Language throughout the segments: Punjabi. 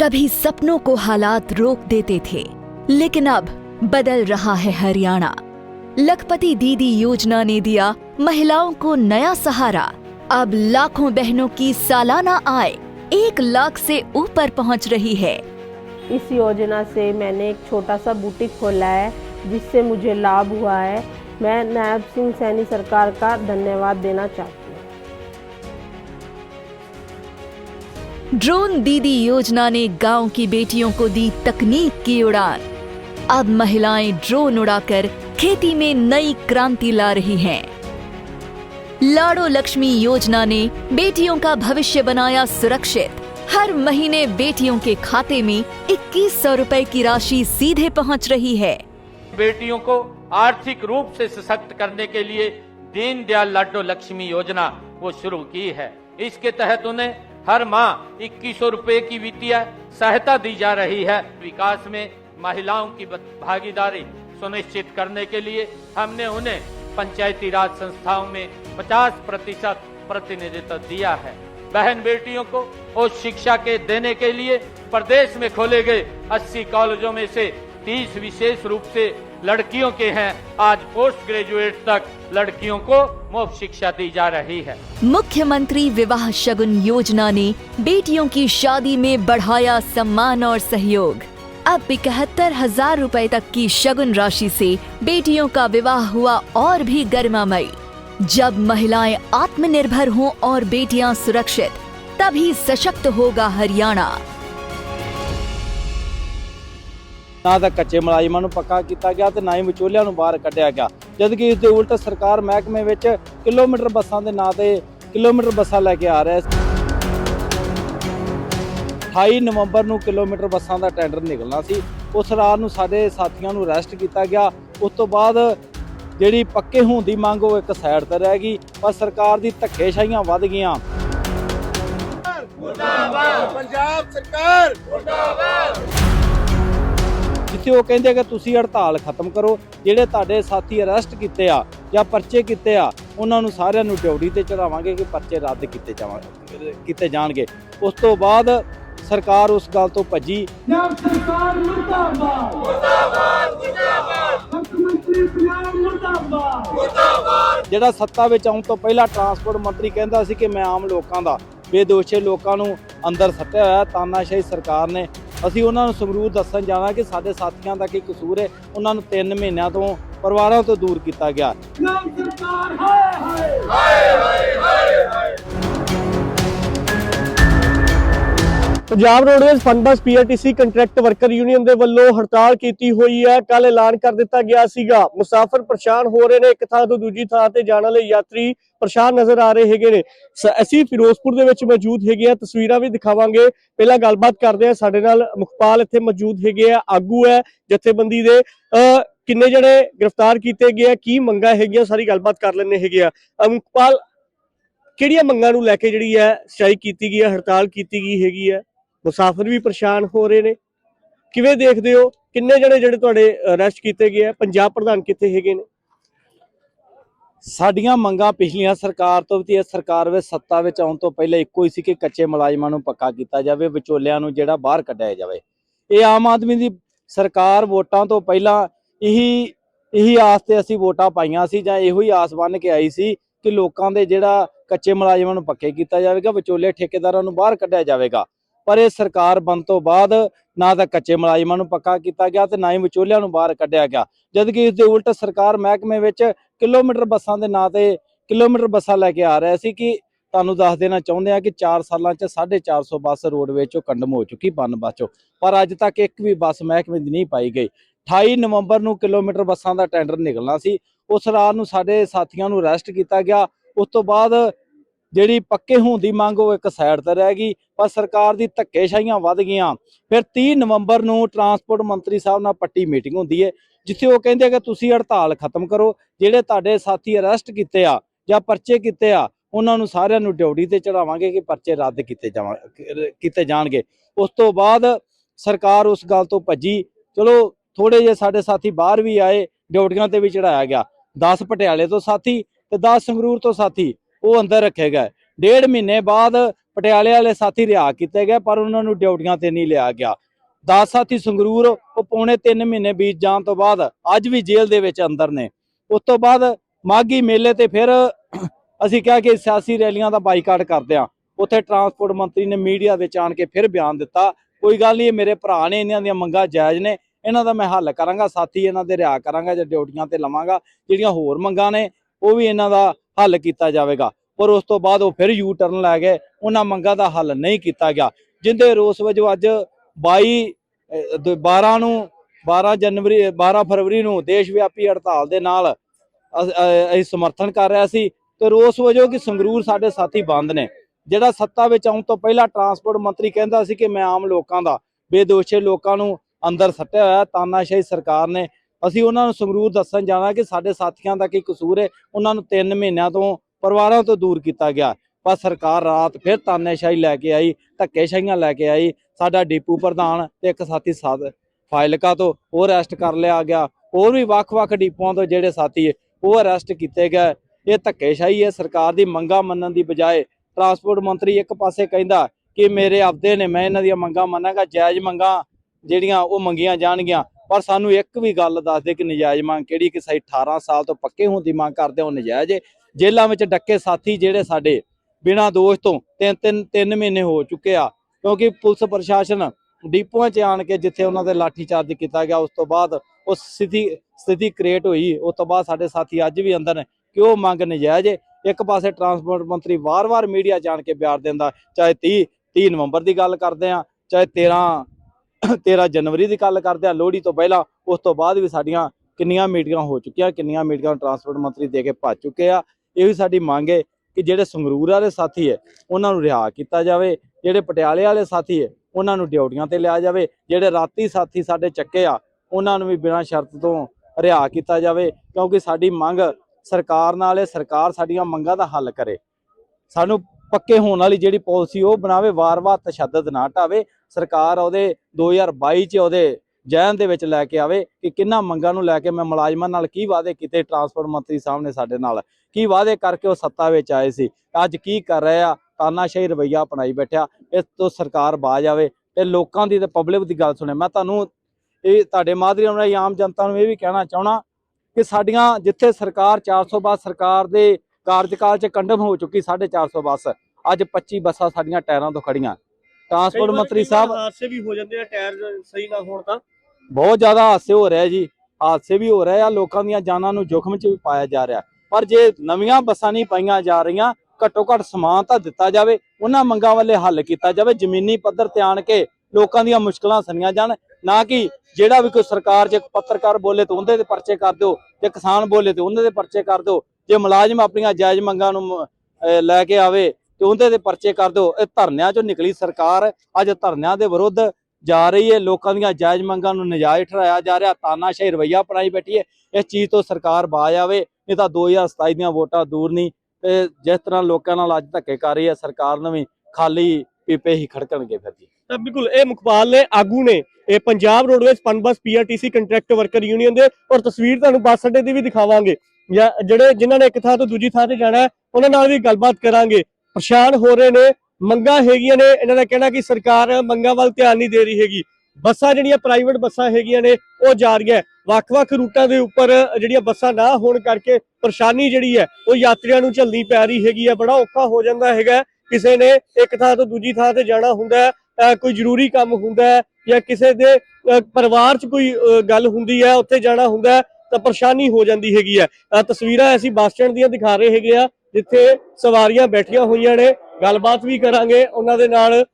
कभी सपनों को हालात रोक देते थे, लेकिन अब बदल रहा है हरियाणा। लखपति दीदी योजना ने दिया महिलाओं को नया सहारा। अब लाखों बहनों की सालाना आय एक लाख से ऊपर पहुँच रही है। इस योजना से मैंने एक छोटा सा बुटीक खोला है, जिससे मुझे लाभ हुआ है। मैं नायब सिंह सैनी सरकार का धन्यवाद देना चाहती ड्रोन दीदी योजना ने गाँव की बेटियों को दी तकनीक की उड़ान। अब महिलाएँ ड्रोन उड़ाकर खेती में नई क्रांति ला रही हैं। लाड़ो लक्ष्मी योजना ने बेटियों का भविष्य बनाया सुरक्षित। हर महीने बेटियों के खाते में इक्कीस सौ रूपए की राशि सीधे पहुँच रही है। बेटियों को आर्थिक रूप से सशक्त करने के लिए दीन दयाल लाडो लक्ष्मी योजना वो शुरू की है। इसके तहत उन्हें हर माह इक्कीस रूपए की वित्तीय सहायता दी जा रही है। विकास में महिलाओं की भागीदारी सुनिश्चित करने के लिए हमने उन्हें पंचायती राज संस्थाओं में 50 प्रतिशत प्रतिनिधित्व दिया है। बहन बेटियों को उच्च शिक्षा के देने के लिए प्रदेश में खोले गए 80 कॉलेजों में से 30 विशेष रूप से लड़कियों के हैं। आज पोस्ट ग्रेजुएट तक लड़कियों को मुफ़्त शिक्षा दी जा रही है। मुख्यमंत्री विवाह शगुन योजना ने बेटियों की शादी में बढ़ाया सम्मान और सहयोग। अब इकहत्तर हज़ार रूपए तक की शगुन राशि से बेटियों का विवाह हुआ और भी गरिमामयी। जब महिलाएँ आत्मनिर्भर हों और बेटियाँ सुरक्षित, तभी सशक्त होगा हरियाणा। ਨਾ ਤਾਂ ਕੱਚੇ ਮੁਲਾਜ਼ਮਾਂ ਨੂੰ ਪੱਕਾ ਕੀਤਾ ਗਿਆ ਤੇ ਨਾ ਹੀ ਵਿਚੋਲਿਆਂ ਨੂੰ ਬਾਹਰ ਕੱਢਿਆ ਗਿਆ। ਜਦਕਿ ਇਸ ਦੇ ਉਲਟ ਸਰਕਾਰ ਮਹਿਕਮੇ ਵਿੱਚ ਕਿਲੋਮੀਟਰ ਬੱਸਾਂ ਦੇ ਨਾਂ ਤੇ ਕਿਲੋਮੀਟਰ ਬੱਸਾਂ ਲੈ ਕੇ ਆ ਰਿਹਾ ਹੈ। 28 ਨਵੰਬਰ ਨੂੰ ਕਿਲੋਮੀਟਰ ਬੱਸਾਂ ਦਾ ਟੈਂਡਰ ਨਿਕਲਣਾ ਸੀ। ਉਸ ਰਾਤ ਨੂੰ ਸਾਡੇ ਸਾਥੀਆਂ ਨੂੰ ਅਰੈਸਟ ਕੀਤਾ ਗਿਆ। ਉਸ ਤੋਂ ਬਾਅਦ ਜਿਹੜੀ ਪੱਕੇ ਹੋਣ ਦੀ ਮੰਗ ਉਹ ਇੱਕ ਸਾਈਡ ਤੇ ਰਹਿ ਗਈ, ਪਰ ਸਰਕਾਰ ਦੀ ਧੱਕੇਸ਼ਾਹੀਆਂ ਵੱਧ ਗਈਆਂ। ਪੰਜਾਬ ਸਰਕਾਰ ਜਿੱਥੇ ਉਹ ਕਹਿੰਦੇ ਕਿ ਤੁਸੀਂ ਹੜਤਾਲ ਖਤਮ ਕਰੋ ਜਿਹੜੇ ਤੁਹਾਡੇ ਸਾਥੀ ਅਰੈਸਟ ਕੀਤੇ ਆ ਜਾਂ ਪਰਚੇ ਕੀਤੇ ਆ ਉਹਨਾਂ ਨੂੰ ਸਾਰਿਆਂ ਨੂੰ ਡਿਊਟੀ ਤੇ ਚੜਾਵਾਂਗੇ ਕਿ ਪਰਚੇ ਰੱਦ ਕੀਤੇ ਜਾਵਾਂਗੇ ਕੀਤੇ ਜਾਣਗੇ। ਉਸ ਤੋਂ ਬਾਅਦ ਸਰਕਾਰ ਉਸ ਗੱਲ ਤੋਂ ਭੱਜੀ। ਪੰਜਾਬ ਸਰਕਾਰ ਮੁਰਦਾਬਾਦ। ਮੁਰਦਾਬਾਦ ਮੁਰਦਾਬਾਦ। ਮੁੱਖ ਮੰਤਰੀ ਪੰਜਾਬ ਮੁਰਦਾਬਾਦ। ਜਿਹੜਾ ਸੱਤਾ ਵਿੱਚ ਆਉਣ ਤੋਂ ਪਹਿਲਾਂ ਟਰਾਂਸਪੋਰਟ ਮੰਤਰੀ ਕਹਿੰਦਾ ਸੀ ਕਿ ਮੈਂ ਆਮ ਲੋਕਾਂ ਦਾ ਬੇਦੋਸ਼ੇ ਲੋਕਾਂ ਨੂੰ ਅੰਦਰ ਸੱਟਿਆ ਹੋਇਆ ਤਾਨਾਸ਼ਾਹੀ ਸਰਕਾਰ ਨੇ। ਅਸੀਂ ਉਹਨਾਂ ਨੂੰ ਸੰਗਰੂਰ ਦੱਸਣ ਜਾਣਾ ਕਿ ਸਾਡੇ ਸਾਥੀਆਂ ਦਾ ਕੀ ਕਸੂਰ ਹੈ, ਉਹਨਾਂ ਨੂੰ 3 ਮਹੀਨਿਆਂ ਤੋਂ ਪਰਿਵਾਰਾਂ ਤੋਂ ਦੂਰ ਕੀਤਾ ਗਿਆ। ਪੰਜਾਬ ਸਰਕਾਰ, ਹਾਏ ਹਾਏ। Punjab roadways fund bus PRTC contract worker union ਦੇ ਵੱਲੋਂ ਹੜਤਾਲ ਕੀਤੀ ਹੋਈ ਹੈ। ਕੱਲ ਐਲਾਨ ਕਰ ਦਿੱਤਾ ਗਿਆ ਸੀਗਾ। ਮੁਸਾਫਰ ਪਰੇਸ਼ਾਨ ਹੋ ਰਹੇ ਨੇ। ਇੱਕ ਥਾਂ ਤੋਂ ਦੂਜੀ ਥਾਂ ਤੇ ਜਾਣ ਵਾਲੇ ਯਾਤਰੀ ਪਰੇਸ਼ਾਨ ਨਜ਼ਰ ਆ ਰਹੇ ਹੈਗੇ ਨੇ। ਸ- ਅਸੀਂ ਫਿਰੋਜ਼ਪੁਰ ਦੇ ਵਿੱਚ ਮੌਜੂਦ ਹੈਗੇ ਆ ਤਸਵੀਰਾਂ ਵੀ ਦਿਖਾਵਾਂਗੇ। ਪਹਿਲਾਂ ਗੱਲਬਾਤ ਕਰਦੇ ਆ ਸਾਡੇ ਨਾਲ ਮੁਖਪਾਲ ਇੱਥੇ ਮੌਜੂਦ ਹੈਗੇ ਆ। ਆਗੂ ਹੈ ਜਥੇਬੰਦੀ ਦੇ। ਅਹ ਕਿੰਨੇ ਜਣੇ ਗ੍ਰਿਫਤਾਰ ਕੀਤੇ ਗਏ ਆ? ਕੀ ਮੰਗਾਂ ਹੈਗੀਆਂ? ਸਾਰੀ ਗੱਲਬਾਤ ਕਰ ਲੈਣੇ ਹੈਗੇ ਆ। ਅਹ ਮੁਖਪਾਲ, ਕਿਹੜੀਆਂ ਮੰਗਾਂ ਨੂੰ ਲੈ ਕੇ ਜਿਹੜੀ ਹੈ ਸਟ੍ਰਾਈਕ ਕੀਤੀ ਗਈ ਹੈ? ਹੜਤਾਲ ਕੀਤੀ ਗਈ ਹੈਗੀ ਹੈ? ਮੁਸਾਫਰ ਵੀ ਪਰੇਸ਼ਾਨ ਹੋ ਰਹੇ ਨੇ। ਕਿਵੇਂ ਦੇਖਦੇ ਹੋ? ਕਿੰਨੇ ਜਣੇ ਜਿਹੜੇ ਤੁਹਾਡੇ ਅਰੈਸਟ ਕੀਤੇ ਗਏ ਆ? ਪੰਜਾਬ ਪ੍ਰਧਾਨ ਕਿੱਥੇ ਹੈਗੇ ਨੇ? ਸਾਡੀਆਂ ਮੰਗਾਂ ਪਿਛਲੀਆਂ ਸਰਕਾਰ ਤੋਂ ਵੀ ਇਸ ਸਰਕਾਰ ਵਿੱਚ ਸੱਤਾ ਵਿੱਚ ਆਉਣ ਤੋਂ ਪਹਿਲਾਂ ਇੱਕੋ ਹੀ ਸੀ ਕਿ ਕੱਚੇ ਮੁਲਾਜ਼ਮਾਂ ਨੂੰ ਪੱਕਾ ਕੀਤਾ ਜਾਵੇ, ਵਿਚੋਲਿਆਂ ਨੂੰ ਜਿਹੜਾ ਬਾਹਰ ਕੱਢਿਆ ਜਾਵੇ। ਇਹ ਆਮ ਆਦਮੀ ਦੀ ਸਰਕਾਰ ਵੋਟਾਂ ਤੋਂ ਪਹਿਲਾਂ ਇਹੀ ਇਹੀ ਆਸ ਤੇ ਅਸੀਂ ਵੋਟਾਂ ਪਾਈਆਂ ਸੀ ਜਾਂ ਇਹੋ ਹੀ ਆਸ ਬੰਨ ਕੇ ਆਈ ਸੀ ਕਿ ਲੋਕਾਂ ਦੇ ਜਿਹੜਾ ਕੱਚੇ ਮੁਲਾਜ਼ਮਾਂ ਨੂੰ ਪੱਕੇ ਕੀਤਾ ਜਾਵੇਗਾ, ਵਿਚੋਲੇ ਠੇਕੇਦਾਰਾਂ ਨੂੰ ਬਾਹਰ ਕੱਢਿਆ ਜਾਵੇਗਾ। ਪਰ ਇਹ ਸਰਕਾਰ ਬਣ ਤੋਂ ਬਾਅਦ ਨਾ ਤਾਂ ਕੱਚੇ ਮੁਲਾਜ਼ਮਾਂ ਨੂੰ ਪੱਕਾ ਕੀਤਾ ਗਿਆ ਤੇ ਨਾ ਹੀ ਵਿਚੋਲਿਆਂ ਨੂੰ ਬਾਹਰ ਕੱਢਿਆ ਗਿਆ। ਜਦਕਿ ਇਸ ਦੇ ਉਲਟ ਸਰਕਾਰ ਮਹਿਕਮੇ ਵਿੱਚ ਕਿਲੋਮੀਟਰ ਬੱਸਾਂ ਦੇ ਨਾਂ ਤੇ ਕਿਲੋਮੀਟਰ ਬੱਸਾਂ ਲੈ ਕੇ ਆ ਰਿਹਾ ਸੀ ਕਿ ਤੁਹਾਨੂੰ ਦੱਸ ਦੇਣਾ ਚਾਹੁੰਦੇ ਆ ਕਿ 4 ਸਾਲਾਂ 'ਚ 450 ਬੱਸ ਰੋਡਵੇਜ਼ ਚੋਂ ਕੰਡਮ ਹੋ ਚੁੱਕੀ ਬੰਨ ਬੱਸ ਪਰ ਅੱਜ ਤੱਕ ਇੱਕ ਵੀ ਬੱਸ ਮਹਿਕਮੇ ਦੀ ਨਹੀਂ ਪਾਈ ਗਈ। 28 ਨਵੰਬਰ ਨੂੰ ਕਿਲੋਮੀਟਰ ਬੱਸਾਂ ਦਾ ਟੈਂਡਰ ਨਿਕਲਣਾ ਸੀ। ਉਸ ਰਾਤ ਨੂੰ ਸਾਡੇ ਸਾਥੀਆਂ ਨੂੰ ਅਰੈਸਟ ਕੀਤਾ ਗਿਆ। ਉਸ ਤੋਂ ਬਾਅਦ ਜਿਹੜੀ ਪੱਕੇ ਹੋਣ ਦੀ ਮੰਗ ਉਹ ਇੱਕ ਸਾਈਡ ਤੇ ਰਹਿ ਗਈ, ਪਰ ਸਰਕਾਰ ਦੀ ਧੱਕੇਸ਼ਾਹੀਆਂ ਵੱਧ ਗਈਆਂ। ਫਿਰ 30 ਨਵੰਬਰ ਨੂੰ ਟਰਾਂਸਪੋਰਟ ਮੰਤਰੀ ਸਾਹਿਬ ਨਾਲ ਪੱਟੀ ਮੀਟਿੰਗ ਹੁੰਦੀ ਹੈ ਜਿੱਥੇ ਉਹ ਕਹਿੰਦੇ ਕਿ ਤੁਸੀਂ ਹੜਤਾਲ ਖਤਮ ਕਰੋ, ਜਿਹੜੇ ਤੁਹਾਡੇ ਸਾਥੀ ਅਰੈਸਟ ਕੀਤੇ ਆ ਜਾਂ ਪਰਚੇ ਕੀਤੇ ਆ, ਉਹਨਾਂ ਨੂੰ ਸਾਰਿਆਂ ਨੂੰ ਡਿਊਟੀ ਤੇ ਚੜਾਵਾਂਗੇ ਕਿ ਪਰਚੇ ਰੱਦ ਕੀਤੇ ਜਾਵਾਂ, ਕੀਤੇ ਜਾਣਗੇ। ਉਸ ਤੋਂ ਬਾਅਦ ਸਰਕਾਰ ਉਸ ਗੱਲ ਤੋਂ ਭੱਜੀ। ਚਲੋ ਥੋੜੇ ਜਿਹੇ ਸਾਡੇ ਸਾਥੀ ਬਾਹਰ ਵੀ ਆਏ, ਡਿਊਟੀਆਂ ਤੇ ਵੀ ਚੜਾਇਆ ਗਿਆ। 10 ਪਟਿਆਲੇ ਤੋਂ ਸਾਥੀ ਤੇ 10 ਸੰਗਰੂਰ ਤੋਂ ਸਾਥੀ। ਉਹ ਅੰਦਰ ਰੱਖੇ ਗਏ। ਡੇਢ ਮਹੀਨੇ ਬਾਅਦ ਪਟਿਆਲੇ ਵਾਲੇ ਸਾਥੀ ਰਿਹਾ ਕੀਤੇ ਗਏ, ਪਰ ਉਹਨਾਂ ਨੂੰ ਡਿਊਟੀਆਂ ਤੇ ਨਹੀਂ ਲਿਆ ਗਿਆ। 10 ਸਾਥੀ ਸੰਗਰੂਰ, ਉਹ ਪੌਣੇ 3 ਮਹੀਨੇ ਬੀਤ ਜਾਣ ਤੋਂ ਬਾਅਦ ਅੱਜ ਵੀ ਜੇਲ੍ਹ ਦੇ ਵਿੱਚ ਅੰਦਰ ਨੇ। ਉਸ ਤੋਂ ਬਾਅਦ ਮਾਗੀ ਮੇਲੇ ਤੇ ਫਿਰ ਅਸੀਂ ਕਿਹਾ ਕਿ ਸਿਆਸੀ ਰੈਲੀਆਂ ਦਾ ਬਾਈਕਾਟ ਕਰਦੇ ਆ ਉੱਥੇ ਟਰਾਂਸਪੋਰਟ ਮੰਤਰੀ ਨੇ ਮੀਡੀਆ ਵਿੱਚ ਆਣ ਕੇ ਫਿਰ ਬਿਆਨ ਦਿੱਤਾ, ਕੋਈ ਗੱਲ ਨਹੀਂ ਮੇਰੇ ਭਰਾ ਨੇ, ਇਹਨਾਂ ਦੀਆਂ ਮੰਗਾਂ ਜਾਇਜ਼ ਨੇ, ਇਹਨਾਂ ਦਾ ਮੈਂ ਹੱਲ ਕਰਾਂਗਾ, ਸਾਥੀ ਇਹਨਾਂ ਦੇ ਰਿਹਾ ਕਰਾਂਗਾ ਜਾਂ ਡਿਊਟੀਆਂ ਤੇ ਲਵਾਂਗਾ, ਜਿਹੜੀਆਂ ਹੋਰ ਮੰਗਾਂ ਨੇ, ਉਹ ਵੀ ਇਹਨਾਂ ਦਾ ਹੱਲ ਕੀਤਾ ਜਾਵੇਗਾ। ਪਰ ਉਸ ਤੋਂ ਬਾਅਦ ਉਹ ਫਿਰ ਯੂ ਟਰਨ ਲੈ ਗਏ। ਉਹਨਾਂ ਮੰਗਾਂ ਦਾ ਹੱਲ ਨਹੀਂ ਕੀਤਾ ਗਿਆ। ਜਿੰਦੇ ਰੋਸ ਵਜੋਂ ਅੱਜ 22 ਦ- 12 ਨੂੰ 12 ਜਨਵਰੀ 12 ਫਰਵਰੀ ਨੂੰ ਦੇਸ਼ ਵਿਆਪੀ ਹੜਤਾਲ ਦੇ ਨਾਲ ਅਸੀਂ ਸਮਰਥਨ ਕਰ ਰਿਹਾ ਸੀ। ਤੇ ਰੋਸ ਵਜੋਂ ਕਿ ਸੰਗਰੂਰ ਸਾਡੇ ਸਾਥੀ ਬੰਦ ਨੇ। ਜਿਹੜਾ ਸੱਤਾ ਵਿੱਚ ਆਉਣ ਤੋਂ ਪਹਿਲਾਂ ਟਰਾਂਸਪੋਰਟ ਮੰਤਰੀ ਕਹਿੰਦਾ ਸੀ ਕਿ ਮੈਂ ਆਮ ਲੋਕਾਂ ਦਾ, ਬੇਦੋਸ਼ੇ ਲੋਕਾਂ ਨੂੰ ਅੰਦਰ ਸੱਟਿਆ ਹੋਇਆ ਤਾਨਾਸ਼ਾਹੀ ਸਰਕਾਰ ਨੇ ਅਸੀਂ ਉਹਨਾਂ ਨੂੰ ਸੰਗਰੂਰ ਦੱਸਣ ਜਾਣਾ ਕਿ ਸਾਡੇ ਸਾਥੀਆਂ ਦਾ ਕੀ ਕਸੂਰ ਹੈ। ਉਹਨਾਂ ਨੂੰ 3 ਮਹੀਨਿਆਂ ਤੋਂ ਪਰਿਵਾਰਾਂ ਤੋਂ ਦੂਰ ਕੀਤਾ ਗਿਆ। ਪਰ ਸਰਕਾਰ ਰਾਤ ਫਿਰ ਤਾਨੇਸ਼ਾਹੀ ਲੈ ਕੇ ਆਈ, ਧੱਕੇਸ਼ਾਹੀਆਂ ਲੈ ਕੇ ਆਈ। ਸਾਡਾ ਡੀਪੂ ਪ੍ਰਧਾਨ ਤੇ ਇੱਕ ਸਾਥੀ ਸਾਧ ਫਾਇਲਕਾ ਤੋਂ ਉਹ ਅਰੈਸਟ ਕਰ ਲਿਆ ਗਿਆ। ਹੋਰ ਵੀ ਵੱਖ-ਵੱਖ ਡੀਪੂਆਂ ਤੋਂ ਜਿਹੜੇ ਸਾਥੀ ਉਹ ਅਰੈਸਟ ਕੀਤੇ ਗਏ। ਇਹ ਧੱਕੇਸ਼ਾਹੀ ਹੈ। ਸਰਕਾਰ ਦੀ ਮੰਗਾਂ ਮੰਨਣ ਦੀ ਬਜਾਏ ਟਰਾਂਸਪੋਰਟ ਮੰਤਰੀ ਇੱਕ ਪਾਸੇ ਕਹਿੰਦਾ ਕਿ ਮੇਰੇ ਆਪਦੇ ਨੇ, ਮੈਂ ਇਹਨਾਂ ਦੀਆਂ ਮੰਗਾਂ ਮੰਨਾਂਗਾ। ਜਾਇਜ਼ ਮੰਗਾਂ ਜਿਹੜੀਆਂ ਉਹ ਮੰਗੀਆਂ ਜਾਣਗੀਆਂ। ਪਰ ਸਾਨੂੰ ਇੱਕ ਵੀ ਗੱਲ ਦੱਸ ਦੇ ਕਿ ਨਜਾਇਜ਼ ਮੰਗ ਕਿਹੜੀ ਕਿ ਸਹੀ 18 ਸਾਲ ਤੋਂ ਪੱਕੇ ਹੋਣ ਦੀ ਮੰਗ ਕਰਦੇ ਹੋ ਨਜਾਇਜ਼ ਏ। ਜੇਲ੍ਹਾਂ ਵਿੱਚ ਡੱਕੇ ਸਾਥੀ ਜਿਹੜੇ ਸਾਡੇ ਬਿਨਾਂ ਦੋਸ਼ ਤੋਂ ਤਿੰਨ ਤਿੰਨ ਤਿੰਨ ਮਹੀਨੇ ਹੋ ਚੁੱਕੇ ਆ, ਕਿਉਂਕਿ ਪੁਲਿਸ ਪ੍ਰਸ਼ਾਸਨ ਡੀਪੂਆਂ 'ਚ ਆਣ ਕੇ ਜਿੱਥੇ ਉਹਨਾਂ ਦੇ ਲਾਠੀਚਾਰਜ ਕੀਤਾ ਗਿਆ, ਉਸ ਤੋਂ ਬਾਅਦ ਉਹ ਸਥਿਤੀ ਸਥਿਤੀ ਕ੍ਰੀਏਟ ਹੋਈ, ਉਸ ਤੋਂ ਬਾਅਦ ਸਾਡੇ ਸਾਥੀ ਅੱਜ ਵੀ ਅੰਦਰ ਨੇ, ਕਿ ਉਹ ਮੰਗ ਨਜਾਇਜ਼ ਏ ਇੱਕ ਪਾਸੇ ਟਰਾਂਸਪੋਰਟ ਮੰਤਰੀ ਵਾਰ-ਵਾਰ ਮੀਡੀਆ ਜਾਣ ਕੇ ਬਿਆਨ ਦਿੰਦਾ, ਚਾਹੇ 30 30 ਨਵੰਬਰ ਦੀ ਗੱਲ ਕਰਦੇ ਆ ਚਾਹੇ 13 13 ਜਨਵਰੀ ਦੀ ਗੱਲ ਕਰਦੇ ਆ, ਲੋਹੜੀ ਤੋਂ ਪਹਿਲਾਂ, ਉਸ ਤੋਂ ਬਾਅਦ ਵੀ ਸਾਡੀਆਂ ਕਿੰਨੀਆਂ ਮੀਟਿੰਗਾਂ ਹੋ ਚੁੱਕੀਆਂ, ਕਿੰਨੀਆਂ ਮੀਟਿੰਗਾਂ ਟਰਾਂਸਪੋਰਟ ਮੰਤਰੀ ਦੇ ਕੇ ਭੱਜ ਚੁੱਕੇ ਆ। ਇਹ ਵੀ ਸਾਡੀ ਮੰਗ ਹੈ ਕਿ ਜਿਹੜੇ ਸੰਗਰੂਰ ਵਾਲੇ ਸਾਥੀ ਹੈ, ਉਹਨਾਂ ਨੂੰ ਰਿਹਾ ਕੀਤਾ ਜਾਵੇ, ਜਿਹੜੇ ਪਟਿਆਲੇ ਵਾਲੇ ਸਾਥੀ ਹੈ, ਉਹਨਾਂ ਨੂੰ ਡਿਊਟੀਆਂ ਤੇ ਲਿਆ ਜਾਵੇ, ਜਿਹੜੇ ਰਾਤੀ ਸਾਥੀ ਸਾਡੇ ਚੱਕੇ ਆ, ਉਹਨਾਂ ਨੂੰ ਵੀ ਬਿਨਾਂ ਸ਼ਰਤ ਤੋਂ ਰਿਹਾ ਕੀਤਾ ਜਾਵੇ, ਕਿਉਂਕਿ ਸਾਡੀ ਮੰਗ ਸਰਕਾਰ ਨਾਲ ਹੈ, ਸਰਕਾਰ ਸਾਡੀਆਂ ਮੰਗਾਂ ਦਾ ਹੱਲ ਕਰੇ। ਸਾਨੂੰ ਪੱਕੇ ਹੋਣ ਵਾਲੀ ਜਿਹੜੀ ਪਾਲਿਸੀ ਉਹ ਬਣਾਵੇ, ਵਾਰ-ਵਾਰ ਤਸ਼ੱਦਦ ਨਾ ਢਾਵੇ ਸਰਕਾਰ ਉਹਦੇ 2022 ਚ ਉਹਦੇ ਜੈਨ ਦੇ ਵਿੱਚ ਲੈ ਕੇ ਆਵੇ ਕਿ ਕਿੰਨਾ ਮੰਗਾਂ ਨੂੰ ਲੈ ਕੇ ਮੈਂ ਮੁਲਾਜ਼ਮਾਂ ਨਾਲ ਕੀ ਵਾਅਦੇ ਕੀਤੇ ਟਰਾਂਸਪੋਰਟ ਮੰਤਰੀ ਸਾਹਿਬ ਨੇ ਸਾਡੇ ਨਾਲ, ਕੀ ਵਾਅਦੇ ਕਰਕੇ ਉਹ ਸੱਤਾ ਵਿੱਚ ਆਏ ਸੀ, ਅੱਜ ਕੀ ਕਰ ਰਹੇ ਆ ਤਾਨਾਸ਼ਾਹੀ ਰਵਈਆ ਅਪਣਾਈ ਬੈਠਿਆ, ਇਸ ਤੋਂ ਸਰਕਾਰ ਬਾਜ ਆਵੇ ਤੇ ਲੋਕਾਂ ਦੀ ਤੇ ਪਬਲਿਕ ਦੀ ਗੱਲ ਸੁਣੇ, ਮੈਂ ਤੁਹਾਨੂੰ ਇਹ ਤੁਹਾਡੇ ਮਾਧਿਅਮ ਰਾਹੀਂ ਆਮ ਜਨਤਾ ਨੂੰ ਇਹ ਵੀ ਕਹਿਣਾ ਚਾਹਣਾ ਕਿ ਸਾਡੀਆਂ ਜਿੱਥੇ ਸਰਕਾਰ 400 ਬੱਸ ਸਰਕਾਰ ਦੇ ਕਾਰਜਕਾਲ 'ਚ ਕੰਡਮ ਹੋ ਚੁੱਕੀ 450 ਬੱਸ, ਅੱਜ 25 ਬੱਸਾਂ ਸਾਡੀਆਂ ਟਾਇਰਾਂ ਤੋਂ ਖੜੀਆਂ ਟਰਾਂਸਪੋਰਟ ਮੰਤਰੀ ਸਾਹਿਬ ਹਾਦਸੇ ਵੀ ਹੋ ਜਾਂਦੇ ਆ ਟਾਇਰ ਸਹੀ ਨਾ ਹੋਣ ਤਾਂ। ਬਹੁਤ ਜ਼ਿਆਦਾ ਹਾਦਸੇ ਹੋ ਰਹੇ ਜੀ। ਹਾਦਸੇ ਵੀ ਹੋ ਰਹੇ ਆ ਲੋਕਾਂ ਦੀਆਂ ਜਾਨਾਂ ਨੂੰ ਜੋਖਮ 'ਚ ਪਾਇਆ ਜਾ ਰਿਹਾ। ਪਰ ਜੇ ਨਵੀਆਂ ਬੱਸਾਂ ਨਹੀਂ ਪਾਈਆਂ ਜਾ ਰਹੀਆਂ ਘੱਟੋ ਘੱਟ ਸਮਾਨ ਤਾਂ ਦਿੱਤਾ ਜਾਵੇ ਉਹਨਾਂ ਮੰਗਾਂ ਵੱਲੇ ਹੱਲ ਕੀਤਾ ਜਾਵੇ ਜ਼ਮੀਨੀ ਪੱਧਰ ਤੇ ਆਣ ਕੇ ਲੋਕਾਂ ਦੀਆਂ ਮੁਸ਼ਕਲਾਂ ਸੁਣੀਆਂ ਜਾਣ ਨਾ ਕਿ ਜਿਹੜਾ ਵੀ ਕੋਈ ਸਰਕਾਰ ਇੱਕ ਪੱਤਰਕਾਰ ਬੋਲੇ ਤੇ ਉਹਦੇ ਤੇ ਪਰਚੇ ਕਰ ਦਿਓ ਜੇ ਕਿਸਾਨ ਬੋਲੇ ਤੇ ਉਹਦੇ ਤੇ ਪਰਚੇ ਕਰ ਦਿਓ ਜੇ ਮੁਲਾਜ਼ਮ ਆਪਣੀਆਂ ਜਾਇਜ਼ ਮੰਗਾਂ ਨੂੰ ਲੈ ਕੇ ਆਵੇ ਤੇ ਉਹਦੇ ਤੇ ਪਰਚੇ ਕਰ ਦਿਓ। ਇਹ ਧਰਨਿਆਂ 'ਚੋਂ ਨਿਕਲੀ ਸਰਕਾਰ। ਅੱਜ ਧਰਨਿਆਂ ਦੇ ਵਿਰੁੱਧ ਜਾ ਰਹੀ ਹੈ। ਲੋਕਾਂ ਦੀਆਂ ਜਾਇਜ਼ ਮੰਗਾਂ ਨੂੰ ਨਜਾਇਜ਼ ਠਹਿਰਾਇਆ ਜਾ ਰਿਹਾ। ਤਾਨਾਸ਼ਾਹੀ ਰਵਈਆ ਅਪਣਾਈ ਬੈਠੀ ਹੈ। ਇਸ ਚੀਜ਼ ਤੋਂ ਸਰਕਾਰ ਬਾਜ ਆਵੇ ਨਹੀਂ ਤਾਂ 2027 ਦੀਆਂ ਵੋਟਾਂ ਦੂਰ ਨਹੀਂ। ਤੇ ਜਿਸ ਤਰ੍ਹਾਂ ਲੋਕਾਂ ਨਾਲ ਅੱਜ ਧੱਕੇ ਕਰ ਰਹੀ ਹੈ, ਸਰਕਾਰ ਨੂੰ ਵੀ ਖਾਲੀ ਪੀਪੇ ਹੀ ਖੜਕਣਗੇ ਫਿਰ ਜੀ। ਤਾਂ ਬਿਲਕੁਲ, ਇਹ ਮੁਖਪਾਲ ਨੇ, ਆਗੂ ਨੇ, ਇਹ Punjab roadways Punbus PRTC contract worker union ਦੇ, ਔਰ ਤਸਵੀਰ ਤੁਹਾਨੂੰ ਬੱਸ ਅੱਡੇ ਦੀ ਵੀ ਦਿਖਾਵਾਂਗੇ। ਜਾਂ ਜਿਹੜੇ ਜਿਨ੍ਹਾਂ ਨੇ ਇੱਕ ਥਾਂ ਤੋਂ ਦੂਜੀ ਥਾਂ ਤੇ ਜਾਣਾ ਹੈ, ਉਹਨਾਂ ਨਾਲ ਵੀ ਗੱਲਬਾਤ ਕਰਾਂਗੇ। ਪਰੇਸ਼ਾਨ ਹੋ ਰਹੇ ਨੇ, ਮੰਗਾਂ ਹੈਗੀਆਂ ਨੇ, ਇਹਨਾਂ ਦਾ ਕਹਿਣਾ ਕਿ ਸਰਕਾਰ ਮੰਗਾਂ ਵੱਲ ਧਿਆਨ ਨਹੀਂ ਦੇ ਰਹੀ ਹੈਗੀ। ਬੱਸਾਂ ਜਿਹੜੀਆਂ ਪ੍ਰਾਈਵੇਟ ਬੱਸਾਂ ਹੈਗੀਆਂ ਨੇ, ਉਹ ਜਾ ਰਹੀਆਂ। ਵੱਖ-ਵੱਖ ਰੂਟਾਂ ਦੇ ਉੱਪਰ ਜਿਹੜੀਆਂ ਬੱਸਾਂ ਨਾ ਹੋਣ ਕਰਕੇ ਪਰੇਸ਼ਾਨੀ ਜਿਹੜੀ ਹੈ, ਉਹ ਯਾਤਰੀਆਂ ਨੂੰ ਝੱਲਣੀ ਪੈ ਰਹੀ ਹੈਗੀ ਹੈ। ਬੜਾ ਔਖਾ ਹੋ ਜਾਂਦਾ ਹੈਗਾ। ਕਿਸੇ ਨੇ ਇੱਕ ਥਾਂ ਤੋਂ ਦੂਜੀ ਥਾਂ ਤੇ ਜਾਣਾ ਹੁੰਦਾ ਅਹ ਕੋਈ ਜ਼ਰੂਰੀ ਕੰਮ ਹੁੰਦਾ ਜਾਂ ਕਿਸੇ ਦੇ ਪਰਿਵਾਰ 'ਚ ਕੋਈ ਗੱਲ ਹੁੰਦੀ ਹੈ, ਉੱਥੇ ਜਾਣਾ ਹੁੰਦਾ ਤਾਂ ਪਰੇਸ਼ਾਨੀ ਹੋ ਜਾਂਦੀ ਹੈਗੀ ਹੈ। ਤਸਵੀਰਾਂ ਅਸੀਂ ਬੱਸ ਸਟੈਂਡ ਦੀਆਂ ਦਿਖਾ ਰਹੇ ਹੈਗੇ ਆ। ਜਿੱਥੇ ਸਵਾਰੀਆਂ ਬੈਠੀਆਂ ਹੋਈਆਂ ਨੇ ਗੱਲਬਾਤ ਵੀ ਕਰਾਂਗੇ ਉਹਨਾਂ ਦੇ ਨਾਲ।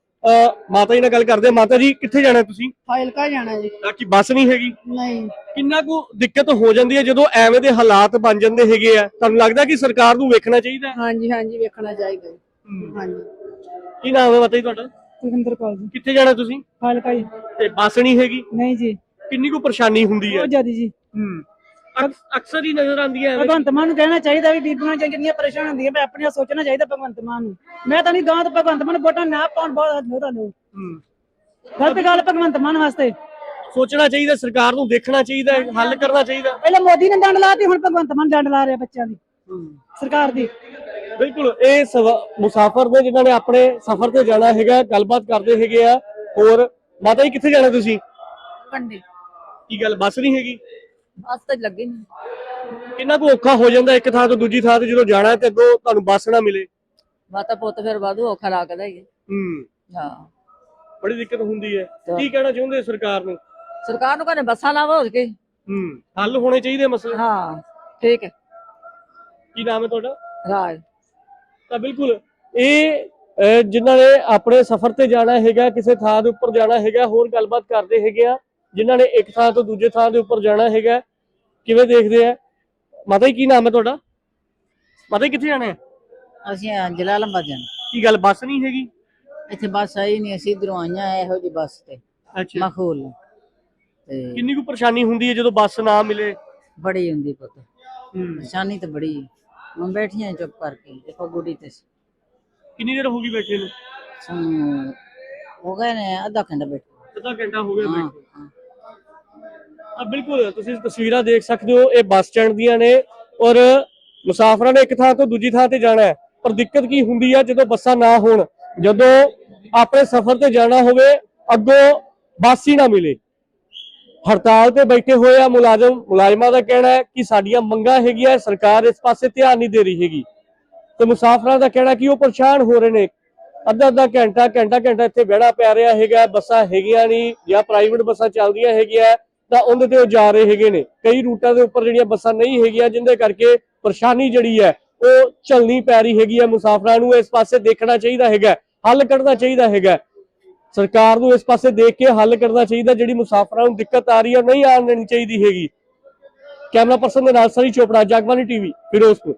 ਮਾਤਾ ਜੀ ਨਾਲ ਗੱਲ ਕਰਦੇ ਹਾਂ। ਮਾਤਾ ਜੀ ਕਿੱਥੇ ਜਾਣਾ ਤੁਸੀਂ? ਫਾਇਲਕਾ ਜਾਣਾ ਜੀ। ਤਾਂ ਕਿ ਬੱਸ ਨਹੀਂ ਹੈਗੀ? ਨਹੀਂ। ਕਿੰਨਾ ਕੁ ਦਿੱਕਤ ਹੋ ਜਾਂਦੀ ਹੈ ਜਦੋਂ ਐਵੇਂ ਦੇ ਹਾਲਾਤ ਬਣ ਜਾਂਦੇ ਹੈਗੇ ਆ? ਤੁਹਾਨੂੰ ਲੱਗਦਾ ਕਿ ਸਰਕਾਰ ਨੂੰ ਵੇਖਣਾ ਚਾਹੀਦਾ? ਹਾਂਜੀ ਹਾਂਜੀ ਵੇਖਣਾ ਚਾਹੀਦਾ ਜੀ ਹਾਂਜੀ। ਕੀ ਨਾਮ ਹੈ ਮਾਤਾ ਜੀ ਤੁਹਾਡਾ? ਸੁਖਿੰਦਰ ਕੌਰ ਜੀ। ਕਿੱਥੇ ਜਾਣਾ ਤੁਸੀਂ? ਫਾਲਕਾ ਜੀ। ਤੇ ਬੱਸ ਨਹੀਂ ਹੈਗੀ? ਨਹੀਂ ਜੀ। ਕਿੰਨੀ ਕੁ ਪਰੇਸ਼ਾਨੀ ਹੁੰਦੀ ਹੈ? ਬਹੁਤ ਜ਼ਿਆਦਾ ਜੀ। ਹੂੰ। ਅਕ- ਅਕਸਰ ਹੀ ਨਜ਼ਰ ਆਉਂਦੀ ਹੈ ਐਵੇਂ। ਭਗਵੰਤ ਮਾਨ ਨੂੰ ਕਹਿਣਾ ਚਾਹੀਦਾ ਵੀ ਬੀਬੀਆਂ ਜਿਹੜੀਆਂ ਪਰੇਸ਼ਾਨ ਹੁੰਦੀਆਂ ਮੈਂ ਆਪਣੀਆਂ ਸੋਚਣਾ ਚਾਹੀਦਾ ਭਗਵੰਤ ਮਾਨ ਨੂੰ। ਮੈਂ ਤਾਂ ਨਹੀਂ ਗਾਂ ਤੋਂ ਭਗਵੰਤ ਮਾਨ ਨੂੰ ਵੋਟਾਂ ਨਾ ਪਾਉਣ ਬਹੁਤ ਲੋਦਾ ਲੋ ਹੂੰ। ਗਲਤ ਗੱਲ ਭਗਵੰਤ ਮਾਨ ਵਾਸਤੇ। ਸੋਚਣਾ ਚਾਹੀਦਾ ਸਰਕਾਰ ਨੂੰ ਦੇਖਣਾ ਚਾਹੀਦਾ ਹੈ, ਹੱਲ ਕਰਨਾ ਚਾਹੀਦਾ। ਪਹਿਲਾਂ ਮੋਦੀ ਨੇ ਡੰਡ ਲਾਤੀ ਹੁਣ ਭਗਵੰਤ ਮਾਨ ਡੰਡ ਲਾ ਰਿਹਾ ਬੱਚਿਆਂ ਦੀ। ਸਰਕਾਰ ਦੀ। ਬਿਲਕੁਲ ਇਹ ਸਵਾ- ਮੁਸਾਫਰ ਨੇ ਜਿਨ੍ਹਾਂ ਨੇ ਆਪਣੇ ਸਫ਼ਰ ਤੇ ਜਾਣਾ ਹੈਗਾ ਗੱਲਬਾਤ ਕਰਦੇ ਹੈਗੇ ਆ। ਹੋਰ ਮਾਤਾ ਜੀ ਕਿੱਥੇ ਜਾਣਾ ਤੁਸੀਂ? ਕੰਡੇ ਕੀ ਗੱਲ ਬੱਸ ਨਹੀਂ ਹੈਗੀ? ਬਸ ਤਾਂ ਲੱਗੇ ਨਹੀਂ ਕਿੰਨਾ ਕੁ ਔਖਾ ਹੋ ਜਾਂਦਾ ਇੱਕ ਥਾਂ ਤੋਂ ਦੂਜੀ ਥਾਂ ਤੇ ਜਦੋਂ ਜਾਣਾ ਹੈ ਤੇ ਅੱਗੋਂ ਤੁਹਾਨੂੰ ਬੱਸ ਨਾ ਮਿਲੇ? ਮਾਤਾ ਪੁੱਤ ਫਿਰ ਵਾਧੂ ਔਖਾ ਲੱਗਦਾ ਹੀ ਹੈ। ਹੂੰ। ਹਾਂ। ਬੜੀ ਦਿੱਕਤ ਹੁੰਦੀ ਹੈ। ਤਾਂ- ਕੀ ਕਹਿਣਾ ਚਾਹੁੰਦੇ ਸਰਕਾਰ ਨੂੰ? ਸਰਕਾਰ ਨੂੰ ਕਹਿੰਦੇ ਬੱਸਾਂ ਲਾਵੋ ਹੋ ਕੇ। ਹੂੰ। ਹੱਲ ਹੋਣੇ ਚਾਹੀਦੇ ਮਸਲੇ? ਹਾਂ ਠੀਕ ਹੈ। ਕੀ ਨਾਮ ਹੈ ਤੁਹਾਡਾ? ਰਾਜ। ਤਾਂ ਬਿਲਕੁਲ ਇਹ ਅਹ, ਜਿਨ੍ਹਾਂ ਨੇ ਆਪਣੇ ਸਫ਼ਰ ਤੇ ਜਾਣਾ ਹੈਗਾ ਕਿਸੇ ਥਾਂ ਦੇ ਉੱਪਰ ਜਾਣਾ ਹੈਗਾ ਹੋਰ ਗੱਲਬਾਤ ਕਰਦੇ ਹੈਗੇ ਆ। ਜਿਨ੍ਹਾਂ ਨੇ ਇੱਕ ਥਾਂ ਤੋਂ ਦੂਜੇ ਥਾਂ ਦੇ ਉੱਪਰ ਜਾਣਾ ਹੈਗਾ ਕਿਵੇਂ ਦੇਖਦੇ ਆ? ਮਾਤਾ ਜੀ ਕੀ ਨਾਮ ਹੈ ਤੁਹਾਡਾ? ਮਾਤਾ ਜੀ ਕਿੱਥੇ ਜਾਣਾ ਹੈ? ਅਸੀਂ ਜਲਾਲਾਬਾਦ ਜਾਣਾ। ਕੀ ਗੱਲ ਬੱਸ ਨਹੀਂ ਹੈਗੀ? ਇੱਥੇ ਬੱਸ ਆਈ ਨਹੀਂ ਅਸੀਂ ਇਧਰੋਂ ਆਈਆਂ ਇਹੋ ਜੀ ਬੱਸ ਤੇ ਅੱਛਾ। ਮਖੂਲ ਤੇ ਕਿੰਨੀ ਕੁ ਪਰੇਸ਼ਾਨੀ ਹੁੰਦੀ ਹੈ ਜਦੋਂ ਬੱਸ ਨਾ ਮਿਲੇ? ਬੜੀ ਹੁੰਦੀ ਪੁੱਤ। ਪਰੇਸ਼ਾਨੀ ਤਾਂ ਬੜੀ ਹੈ। ਹੁਣ ਬੈਠੀਆਂ ਚੁੱਪ ਕਰਕੇ ਦੇਖੋ ਗੁੱਡੀ ਤੇ। ਕਿੰਨੀ ਦੇਰ ਹੋ ਗਈ ਬੈਠੇ ਨੂੰ? ਸਾਨੂੰ ਹੋ ਗਏ ਨੇ ਅੱਧਾ ਘੰਟਾ ਬੈਠੇ। ਅੱਧਾ ਘੰਟਾ ਹੋ ਗਿਆ ਹਾਂ ਬੈਠੇ ਹਾਂ। ਆ ਬਿਲਕੁਲ, ਤੁਸੀਂ ਤਸਵੀਰਾਂ ਦੇਖ ਸਕਦੇ ਹੋ, ਇਹ ਬੱਸ ਸਟੈਂਡ ਦੀਆਂ ਨੇ ਔਰ ਮੁਸਾਫਰਾਂ ਨੇ ਇੱਕ ਥਾਂ ਤੋਂ ਦੂਜੀ ਥਾਂ ਤੇ ਜਾਣਾ ਹੈ। ਪਰ ਦਿੱਕਤ ਕੀ ਹੁੰਦੀ ਹੈ ਜਦੋਂ ਬੱਸਾਂ ਨਾ ਹੋਣ, ਜਦੋਂ ਆਪਣੇ ਸਫ਼ਰ ਤੇ ਜਾਣਾ ਹੋਵੇ, ਅੱਗੋਂ ਬੱਸ ਹੀ ਨਾ ਮਿਲੇ। ਹੜਤਾਲ ਤੇ ਬੈਠੇ ਹੋਏ ਆ ਮੁਲਾਜ਼ਮ, ਮੁਲਾਜ਼ਮਾਂ ਦਾ ਕਹਿਣਾ ਹੈ ਕਿ ਸਾਡੀਆਂ ਮੰਗਾਂ ਹੈਗੀਆਂ, ਸਰਕਾਰ ਇਸ ਪਾਸੇ ਧਿਆਨ ਨਹੀਂ ਦੇ ਰਹੀ ਹੈਗੀ। ਤੇ ਮੁਸਾਫਰਾਂ ਦਾ ਕਹਿਣਾ ਕਿ ਉਹ ਪਰੇਸ਼ਾਨ ਹੋ ਰਹੇ ਨੇ। ਅੱਧਾ ਅੱਧਾ ਘੰਟਾ ਘੰਟਾ ਘੰਟਾ ਇੱਥੇ ਬਹਿਣਾ ਪੈ ਰਿਹਾ ਹੈਗਾ, ਬੱਸਾਂ ਹੈਗੀਆਂ ਨਹੀਂ ਜਾਂ ਪ੍ਰਾਈਵੇਟ ਬੱਸਾਂ ਚੱਲਦੀਆਂ ਹੈਗੀਆਂ। ਤਾਂ ਉਹਦੇ ਤੇ ਉਹ ਜਾ ਰਹੇ ਹੈਗੇ ਨੇ। ਕਈ ਰੂਟਾਂ ਦੇ ਉੱਪਰ ਜਿਹੜੀਆਂ ਬੱਸਾਂ ਨਹੀਂ ਹੈਗੀਆਂ, ਜਿੰਦੇ ਕਰਕੇ ਪਰੇਸ਼ਾਨੀ ਜਿਹੜੀ ਹੈ, ਉਹ ਝੱਲਣੀ ਪੈ ਰਹੀ ਹੈਗੀ ਹੈ। ਮੁਸਾਫਰਾਂ ਨੂੰ ਇਸ ਪਾਸੇ ਦੇਖਣਾ ਚਾਹੀਦਾ ਹੈਗਾ ਹੱਲ ਕੱਢਣਾ ਚਾਹੀਦਾ ਹੈਗਾ ਸਰਕਾਰ ਨੂੰ ਇਸ ਪਾਸੇ ਦੇਖ ਕੇ ਹੱਲ ਕਰਨਾ ਚਾਹੀਦਾ, ਜਿਹੜੀ ਮੁਸਾਫਰਾਂ ਨੂੰ ਦਿੱਕਤ ਆ ਰਹੀ ਹੈ ਨਹੀਂ ਆਉਣ ਦੇਣੀ ਚਾਹੀਦੀ ਹੈਗੀ। ਕੈਮਰਾ ਪਰਸਨ ਦੇ ਨਾਲ ਸਰੀ ਚੋਪੜਾ ਜਗਬਾਨੀ ਟੀਵੀ, ਫਿਰੋਜ਼ਪੁਰ।